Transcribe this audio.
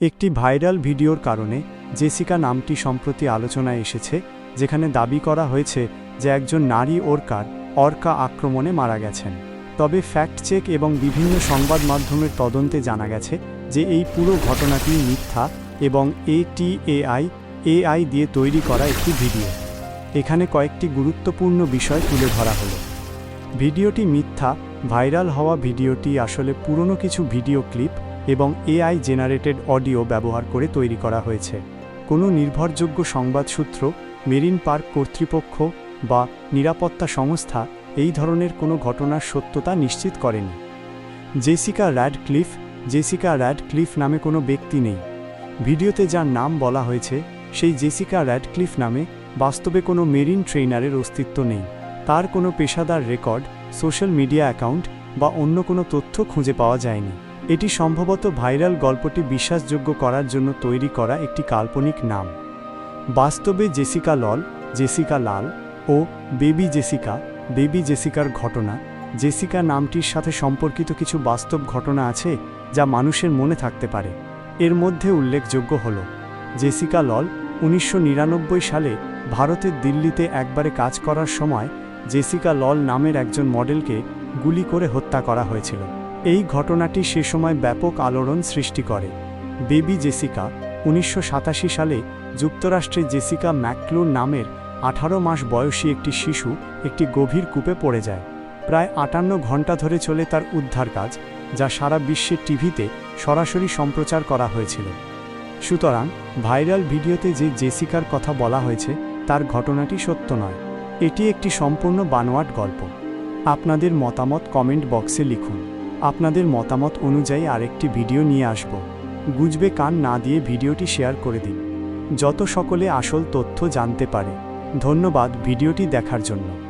একটি ভাইরাল ভিডিওর কারণে জেসিকা নামটি সম্প্রতি আলোচনায় এসেছে, যেখানে দাবি করা হয়েছে যে একজন নারী ওরকার অর্কা আক্রমণে মারা গেছেন। তবে ফ্যাক্ট চেক এবং বিভিন্ন সংবাদ মাধ্যমের তদন্তে জানা গেছে যে এই পুরো ঘটনাটি মিথ্যা এবং এটিএআই এআই দিয়ে তৈরি করা একটি ভিডিও। এখানে কয়েকটি গুরুত্বপূর্ণ বিষয় তুলে ধরা হলো। ভিডিওটি মিথ্যা, ভাইরাল হওয়া ভিডিওটি আসলে পুরনো কিছু ভিডিও ক্লিপ এবং এআই জেনারেটেড অডিও ব্যবহার করে তৈরি করা হয়েছে। কোনো নির্ভরযোগ্য সংবাদ সূত্র, মেরিন পার্ক কর্তৃপক্ষ বা নিরাপত্তা সংস্থা এই ধরনের কোনো ঘটনার সত্যতা নিশ্চিত করেনি। জেসিকা র্যাডক্লিফ জেসিকা র্যাডক্লিফ নামে কোনো ব্যক্তি নেই। ভিডিওতে যার নাম বলা হয়েছে, সেই জেসিকা র্যাডক্লিফ নামে বাস্তবে কোনো মেরিন ট্রেনারের অস্তিত্ব নেই। তার কোনো পেশাদার রেকর্ড, সোশ্যাল মিডিয়া অ্যাকাউন্ট বা অন্য কোনো তথ্য খুঁজে পাওয়া যায়নি। এটি সম্ভবত ভাইরাল গল্পটি বিশ্বাসযোগ্য করার জন্য তৈরি করা একটি কাল্পনিক নাম। বাস্তবে জেসিকা লল, জেসিকা লাল ও বেবি জেসিকা, বেবি জেসিকার ঘটনা। জেসিকা নামটির সাথে সম্পর্কিত কিছু বাস্তব ঘটনা আছে যা মানুষের মনে থাকতে পারে। এর মধ্যে উল্লেখযোগ্য হল, জেসিকা লল উনিশশো নিরানব্বই সালে ভারতের দিল্লিতে একবারে কাজ করার সময় জেসিকা লল নামের একজন মডেলকে গুলি করে হত্যা করা হয়েছিল। এই ঘটনাটি সে সময় ব্যাপক আলোড়ন সৃষ্টি করে। বেবি জেসিকা, উনিশশো সাতাশি সালে যুক্তরাষ্ট্রে জেসিকা ম্যাকক্লুর নামের আঠারো মাস বয়সী একটি শিশু একটি গভীর কূপে পড়ে যায়। প্রায় আটান্ন ঘণ্টা ধরে চলে তার উদ্ধার কাজ, যা সারা বিশ্বের টিভিতে সরাসরি সম্প্রচার করা হয়েছিল। সুতরাং, ভাইরাল ভিডিওতে যে জেসিকার কথা বলা হয়েছে, তার ঘটনাটি সত্য নয়। এটি একটি সম্পূর্ণ বানোয়াট গল্প। আপনাদের মতামত কমেন্ট বক্সে লিখুন। আপনাদের মতামত অনুযায়ী আরেকটি ভিডিও নিয়ে আসব। গুজবে কান না দিয়ে ভিডিওটি শেয়ার করে দিন। যত সকলে আসল তথ্য জানতে পারে। ধন্যবাদ ভিডিওটি দেখার জন্য।